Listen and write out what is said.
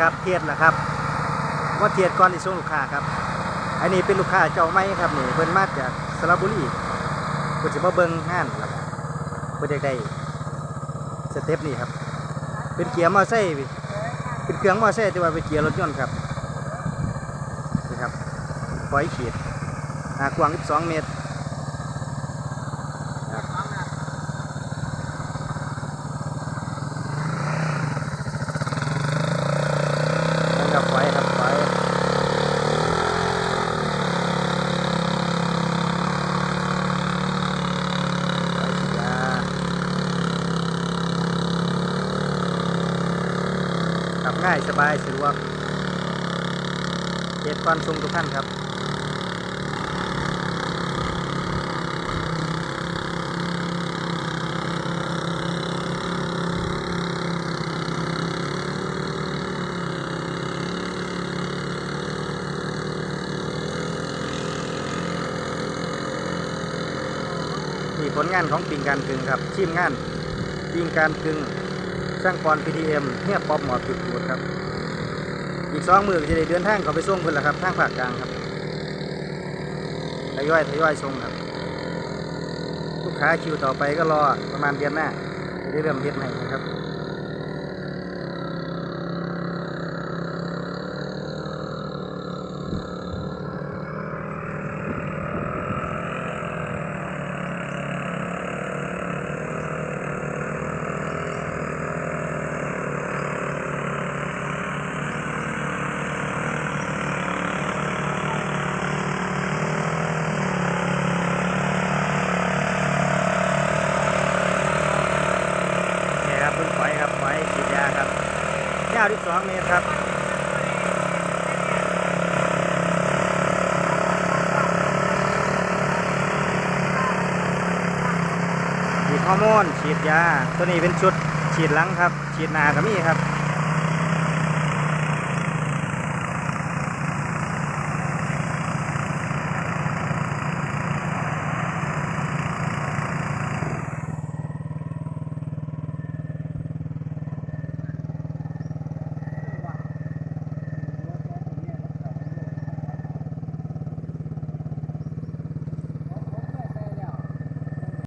ครับเทียดนะครับว่าเทียดก่อนที่ส่งลูกค้าครับ อันนี้เป็นลูกค้าเจ้าไม่ครับนี่เพิ่นมาจากสระบุรีเพิ่นจะมาเบิ่งงานครับเพิ่นอยากได้สเต็ปนี่ครับ เป็นเกียร์มอไซค์เป็นเครื่องมอไซค์แต่ว่าเป็นเกียร์รถยนต์ครับนี่ครับปล่อยขีดหากว้าง12 เมตรครับ นั่นครับปล่อยครับปล่อยปล่อยขีดยาขับง่ายสบายสะดวกเจ็ดปันทรงทุกท่านครับ มีผลงานของปิงการกึงครับทีมงานปิงการกึงช่างกอนพีทีเอ็มเนี่ยป๊อปหมอปิดหมดครับอีกสองมือจะได้เดินทางเขาไปส่งเพิ่นละครับทางภาคกลางครับทยอยทยอยส่งครับลูกค้าคิวต่อไปก็รอประมาณเดือนหน้าจะได้เริ่มเฮ็ดใหม่นะครับ นี่ครับพึ่งปล่อยครับปล่อยฉีดยาครับยาว12เมตรครับฉีดฮอร์โมนฉีดยา ตัวนี้เป็นชุดฉีดหลังครับ ฉีดหนาก็มีครับ